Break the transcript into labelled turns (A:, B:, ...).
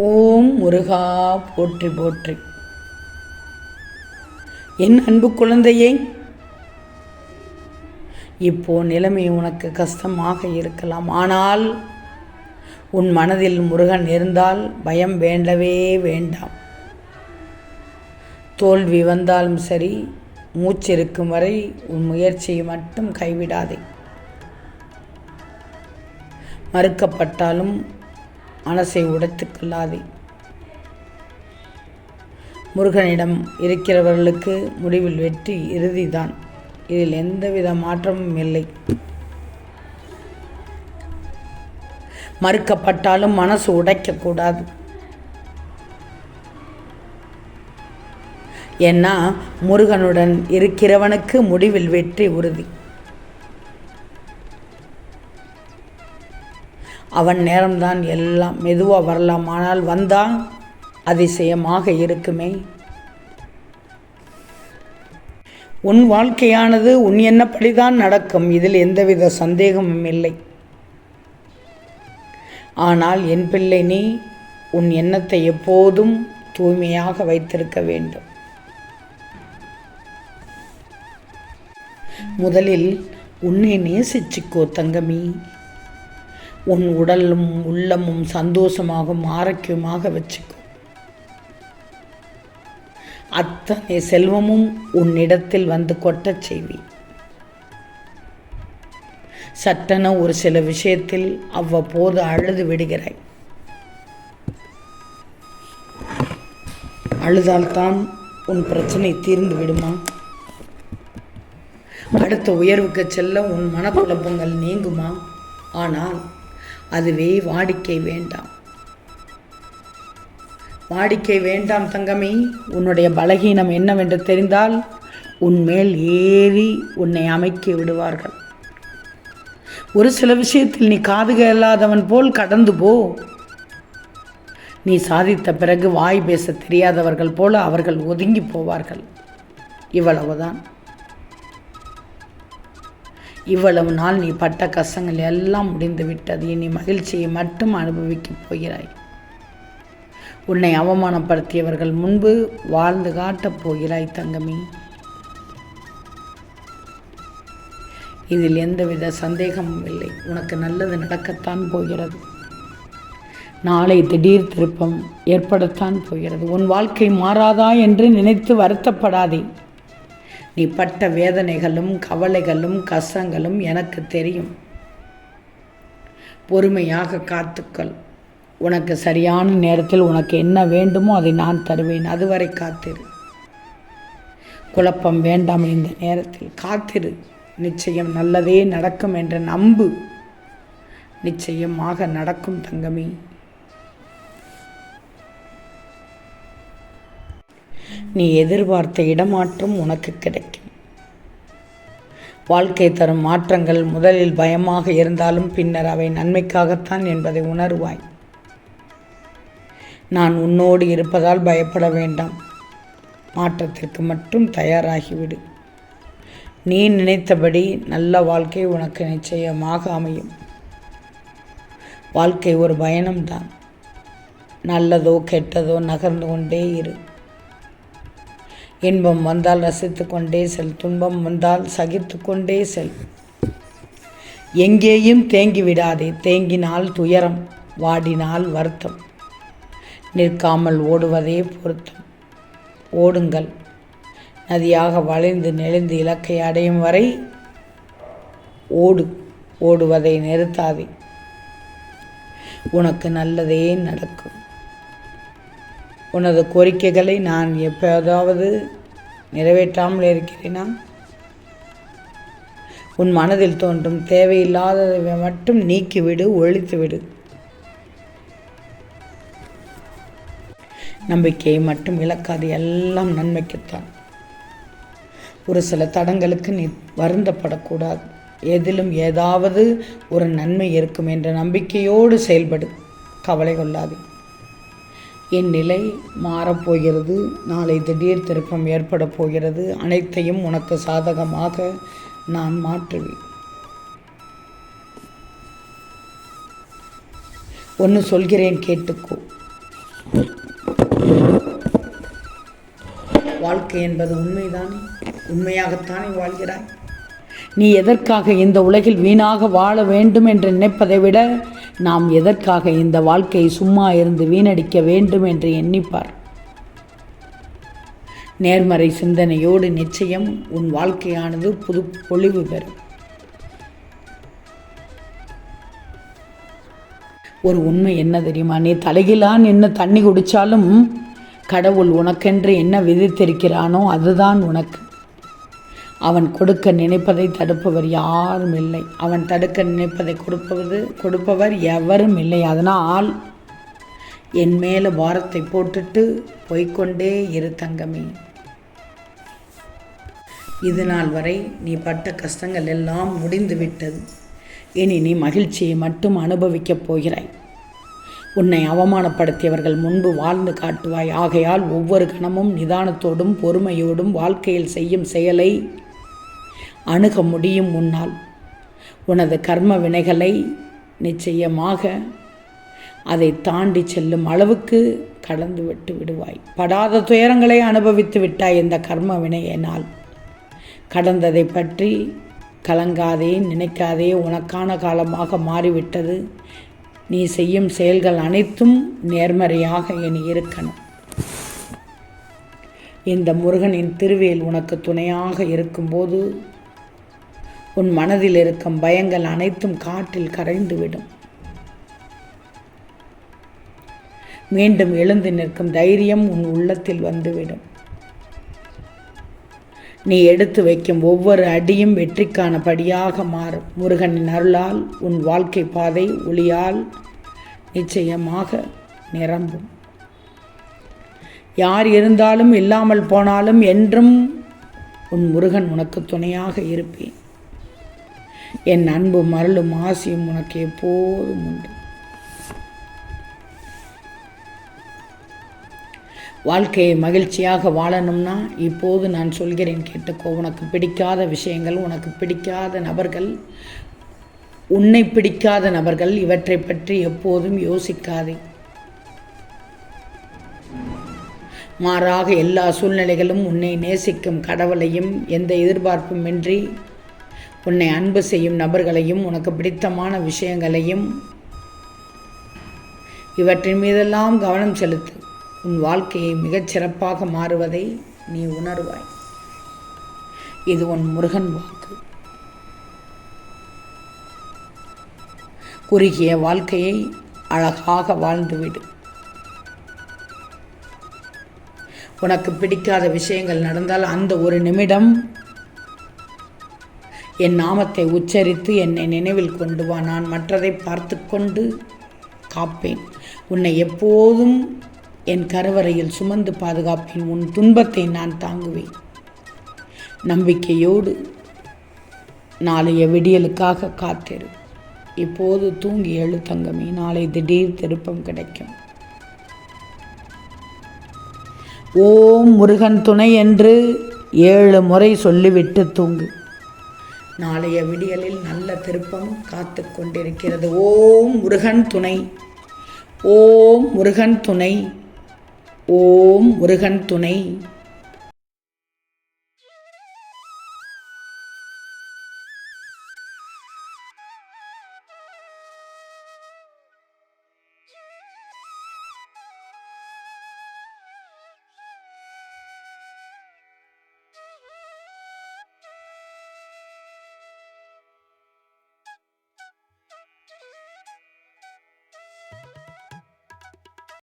A: ஓம் முருகா போற்றி போற்றி. என் அன்பு குழந்தையே இப்போ நிலைமை உனக்கு கஷ்டமாக இருக்கலாம். ஆனால் உன் மனதில் முருகன் இருந்தால் பயம் வேண்டவே வேண்டாம். தோல்வி வந்தாலும் சரி மூச்சிருக்கும் வரை உன் முயற்சியை மட்டும் கைவிடாதே. மறுக்கப்பட்டாலும் மனசை உடைத்து கொள்ளாதே முருகனிடம் இருக்கிறவர்களுக்கு முடிவில் வெற்றி இறுதிதான். இதில் எந்தவித மாற்றமும் இல்லை. மறுக்கப்பட்டாலும் மனசு உடைக்கக்கூடாது. ஏன்னா முருகனுடன் இருக்கிறவனுக்கு முடிவில் வெற்றி உறுதி. அவன் நேரம்தான் எல்லாம் மெதுவாக வரலாம். ஆனால் வந்தால் அதிசயமாக இருக்குமே. உன் வாழ்க்கையானது உன் என்னப்படிதான் நடக்கும். இதில் எந்தவித சந்தேகமும் இல்லை. ஆனால் என் பிள்ளை நீ உன் எண்ணத்தை எப்போதும் தூய்மையாக வைத்திருக்க வேண்டும். முதலில் உன்னை நேசிச்சுக்கோ தங்கமி. உன் உடலும் உள்ளமும் சந்தோஷமாகவும் ஆரோக்கியமாக வச்சுக்கும் அத்தனை செல்வமும் உன்னிடத்தில் வந்து கொட்டச் செய்வி. சட்டென ஒரு சில விஷயத்தில் அவ்வப்போது அழுது விடுகிறாய். அழுதால்தான் உன் பிரச்சனை தீர்ந்து விடுமா? அடுத்த உயர்வுக்கு செல்ல உன் மனக்குழப்பங்கள் நீங்குமா? ஆனால் அதுவே வாடிக்கை வேண்டாம். வாடிக்கை வேண்டாம் தங்கமே உன்னுடைய பலகீனம் என்னவென்று தெரிந்தால் உன்மேல் ஏறி உன்னை அமைக்கி விடுவார்கள். ஒரு சில விஷயத்தில் நீ காது கேளாதவன் போல் கடந்து போ. நீ சாதித்த பிறகு வாய் பேச தெரியாதவர்கள் போல அவர்கள் ஒதுங்கி போவார்கள். இவ்வளவுதான். இவ்வளவு நாள் நீ பட்ட கஷ்டங்கள் எல்லாம் முடிந்து விட்டது. இனி மகிழ்ச்சியை மட்டும் அனுபவிக்கப் போகிறாய். உன்னை அவமானப்படுத்தியவர்கள் முன்பு வாழ்ந்து காட்டப் போகிறாய் தங்கமி. இதில் எந்தவித சந்தேகமும் இல்லை. உனக்கு நல்லது நடக்கத்தான் போகிறது. நாளை திடீர் திருப்பம் ஏற்படத்தான் போகிறது. உன் வாழ்க்கை மாறாதா என்று நினைத்து வருத்தப்படாதே. நீ பட்ட வேதனைகளும் கவலைகளும் கஷ்டங்களும் எனக்கு தெரியும். பொறுமையாக காத்துக்கள். உனக்கு சரியான நேரத்தில் உனக்கு என்ன வேண்டுமோ அதை நான் தருவேன். அதுவரை காத்திரு. குழப்பம் வேண்டாம் இந்த நேரத்தில். காத்திரு. நிச்சயம் நல்லதே நடக்கும் என்ற நம்பு. நிச்சயமாக நடக்கும் தங்கமே. நீ எதிர்பார்த்த இடமாற்றம் உனக்கு கிடைக்கும். வாழ்க்கை தரும் மாற்றங்கள் முதலில் பயமாக இருந்தாலும் பின்னர் அவை நன்மைக்காகத்தான் என்பதை உணர்வாய். நான் உன்னோடு இருப்பதால் பயப்பட வேண்டாம். மாற்றத்திற்கு மட்டும் தயாராகிவிடு. நீ நினைத்தபடி நல்ல வாழ்க்கை உனக்கு நிச்சயமாக அமையும். வாழ்க்கை ஒரு பயணம்தான். நல்லதோ கெட்டதோ நகர்ந்து கொண்டே இரு. இன்பம் வந்தால் ரசித்து கொண்டே செல் துன்பம் வந்தால் சகித்து கொண்டே செல். எங்கேயும் தேங்கி விடாதே தேங்கினால் துயரம் வாடினால் வருத்தம். நிற்காமல் ஓடுவதே பொருத்தம். ஓடுங்கள். நதியாக வளைந்து நெளிந்து இலக்கை அடையும் வரை ஓடு ஓடுவதை நிறுத்தாதே. உனக்கு நல்லதே நடக்கும். உனது கோரிக்கைகளை நான் எப்போதாவது நிறைவேற்றாமல் இருக்கிறேனா? உன் மனதில் தோன்றும் தேவையில்லாததை மட்டும் நீக்கிவிடு ஒழித்துவிடு. நம்பிக்கையை மட்டும் இழக்காது எல்லாம் நன்மைக்குத்தான். ஒரு சில தடங்களுக்கு நீ வருந்தப்படக்கூடாது. எதிலும் ஏதாவது ஒரு நன்மை இருக்கும் என்ற நம்பிக்கையோடு செயல்படு. கவலை கொள்ளாது. என் நிலை மாறப்போகிறது நாளை திடீர் திருப்பம் ஏற்பட போகிறது. அனைத்தையும் உனக்கு சாதகமாக நான் மாற்றுவேன். ஒன்று சொல்கிறேன் கேட்டுக்கோ. வாழ்க்கை என்பது உண்மைதானே? உண்மையாகத்தானே வாழ்கிறாய்? நீ எதற்காக இந்த உலகில் வீணாக வாழ வேண்டும் என்று நினைப்பதை விட நாம் எதற்காக இந்த வாழ்க்கையை சும்மா இருந்து வீணடிக்க வேண்டும் என்று எண்ணிப்பார். நேர்மறை சிந்தனையோடு நிச்சயம் உன் வாழ்க்கையானது புது பொலிவு பெறும். ஒரு உண்மை என்ன தெரியுமா? நீ தலைகிலான் என்ன தண்ணி குடித்தாலும் கடவுள் உனக்கென்று என்ன விதித்திருக்கிறானோ அதுதான் உனக்கு. அவன் கொடுக்க நினைப்பதை தடுப்பவர் யாரும் இல்லை. அவன் தடுக்க நினைப்பதை கொடுப்பது கொடுப்பவர் எவரும் இல்லை. அதனால் என் மேலே வாரத்தை போட்டுட்டு போய்கொண்டே இரு தங்கமே. இது நாள் வரை நீ பட்ட கஷ்டங்கள் எல்லாம் முடிந்து விட்டது. இனி நீ மகிழ்ச்சியை மட்டும் அனுபவிக்கப் போகிறாய். உன்னை அவமானப்படுத்தியவர்கள் முன்பு வாழ்ந்து காட்டுவாய். ஆகையால் ஒவ்வொரு கணமும் நிதானத்தோடும் பொறுமையோடும் வாழ்க்கையில் செய்யும் செயலை அணுக முடியும் உன்னால். உனது கர்ம வினைகளை நிச்சயமாக அதை தாண்டி செல்லும் அளவுக்கு கடந்து விட்டு விடுவாய். படாத துயரங்களை அனுபவித்து விட்டாய் இந்த கர்ம வினையினால். கடந்ததை பற்றி கலங்காதே நினைக்காதே உனக்கான காலமாக மாறிவிட்டது. நீ செய்யும் செயல்கள் அனைத்தும் நேர்மறையாக இனி இருக்கணும். இந்த முருகனின் திருவேல் உனக்கு துணையாக இருக்கும்போது உன் மனதில் இருக்கும் பயங்கள் அனைத்தும் காற்றில் கரைந்துவிடும். மீண்டும் எழுந்து நிற்கும் தைரியம் உன் உள்ளத்தில் வந்துவிடும். நீ எடுத்து வைக்கும் ஒவ்வொரு அடியும் வெற்றிக்கான படியாக மாறும். முருகனின் அருளால் உன் வாழ்க்கை பாதை ஒளியால் நிச்சயமாக நிரம்பும். யார் இருந்தாலும் இல்லாமல் போனாலும் என்றும் உன் முருகன் உனக்கு துணையாக இருப்பேன். என் அன்பும் அருளும் ஆசியும் உனக்கு எப்போதும் உண்டு. வாழ்க்கையை மகிழ்ச்சியாக வாழணும்னா இப்போது நான் சொல்கிறேன் கேட்டுக்கோ உனக்கு பிடிக்காத விஷயங்கள் உனக்கு பிடிக்காத நபர்கள் உன்னை பிடிக்காத நபர்கள் இவற்றை பற்றி எப்போதும் யோசிக்காதே. மாறாக எல்லா சூழ்நிலைகளும் உன்னை நேசிக்கும் கடவுளையும் எந்த எதிர்பார்ப்புமின்றி உன்னை அன்பு செய்யும் நபர்களையும் உனக்கு பிடித்தமான விஷயங்களையும் இவற்றின் மீதெல்லாம் கவனம் செலுத்து. உன் வாழ்க்கையை மிகச் சிறப்பாக மாறுவதை நீ உணர்வாய். இது உன் முருகன் வாக்கு. குறுகிய வாழ்க்கையை அழகாக வாழ்ந்துவிடு. உனக்கு பிடிக்காத விஷயங்கள் நடந்தால் அந்த ஒரு நிமிடம் என் நாமத்தை உச்சரித்து என்னை நினைவில் கொண்டு வா. நான் மற்றதை பார்த்து கொண்டு காப்பேன். உன்னை எப்போதும் என் கருவறையில் சுமந்து பாதுகாப்பேன். உன் துன்பத்தை நான் தாங்குவேன். நம்பிக்கையோடு நாளைய விடியலுக்காக காத்திரு. இப்போது தூங்கி எழு தங்கமே. நாளை திடீர் திருப்பம் கிடைக்கும். ஓம் முருகன் துணை என்று ஏழு முறை சொல்லிவிட்டு தூங்கு. நாளைய விடியலில் நல்ல திருப்பம் காத்து கொண்டிருக்கிறது. ஓம் முருகன் துணை. ஓம் முருகன் துணை. ஓம் முருகன் துணை.